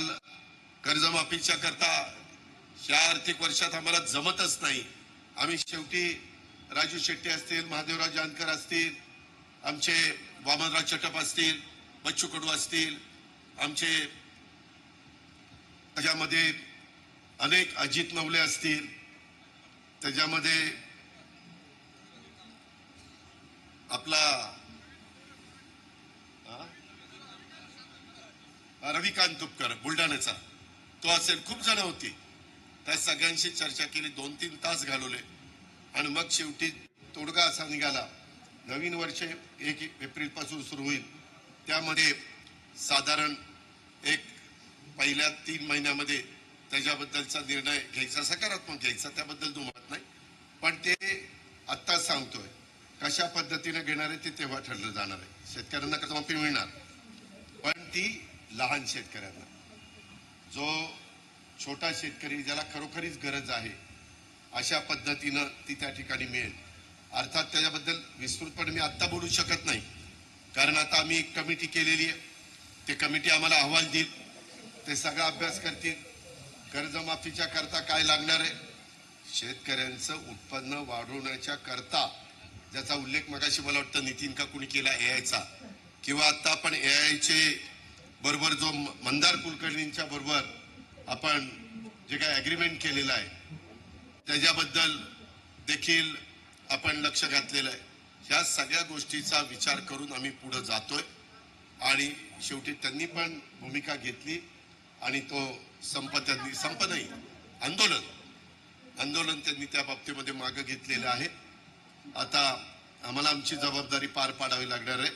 काल कर्जमाफीच्या करता या आर्थिक वर्षात आम्हाला जमतच नाही. आम्ही शेवटी राजू शेट्टी असतील महादेवराव जानकर असतील आमचे वामनराव चटप असतील बच्चू कडू असतील आमचे त्याच्यामध्ये अनेक अजित नवले असतील त्याच्यामध्ये आपला रविकांत तुपकर बुलढाण्याचा. तो असेल खूप जण होती. त्या सगळ्यांशी चर्चा केली दोन तीन तास घालवले. आणि मग शेवटी तोडगा असा निघाला. नवीन वर्ष एक एप्रिलपासून सुरू होईल. त्यामध्ये साधारण एक पहिल्या तीन महिन्यामध्ये त्याच्याबद्दलचा निर्णय घ्यायचा सकारात्मक घ्यायचा त्याबद्दल दुमत नाही. पण ते आत्ता सांगतोय. कशा पद्धतीने घेणार आहे ते तेव्हा ठरलं जाणार आहे. शेतकऱ्यांना कर्जमाफी मिळणार? पण ती लहान शेतकऱ्यांना. जो छोटा शेतकरी ज्याला खरोखरीच गरज आहे अशा पद्धतीनं ती त्या ठिकाणी मिळेल. अर्थात त्याच्याबद्दल विस्तृतपणे मी आत्ता बोलू शकत नाही. कारण आता आम्ही एक कमिटी केलेली आहे. ते कमिटी आम्हाला अहवाल देईल. ते सगळा अभ्यास करतील. कर्जमाफीच्या करता काय लागणार आहे? शेतकऱ्यांचं उत्पन्न वाढवण्याच्या करता ज्याचा उल्लेख मगाशी मला वाटतं नितीन का कुणी केला ए आयचा किंवा आता आपण आयचे बरोबर जो म- मंदार कुलकर्णींच्या बरोबर आपण जे काय अग्रीमेंट केलेलं आहे त्याच्याबद्दल देखील आपण लक्ष घातलेलं आहे. ह्या सगळ्या गोष्टीचा विचार करून आम्ही पुढं जातोय आणि शेवटी त्यांनी पण भूमिका घेतली आणि तो संप त्यांनी संप नाही आंदोलन आंदोलन त्यांनी त्या बाबतीमध्ये मागं घेतलेलं आहे. आता आम्हाला आमची जबाबदारी पार पाडावी लागणार आहे.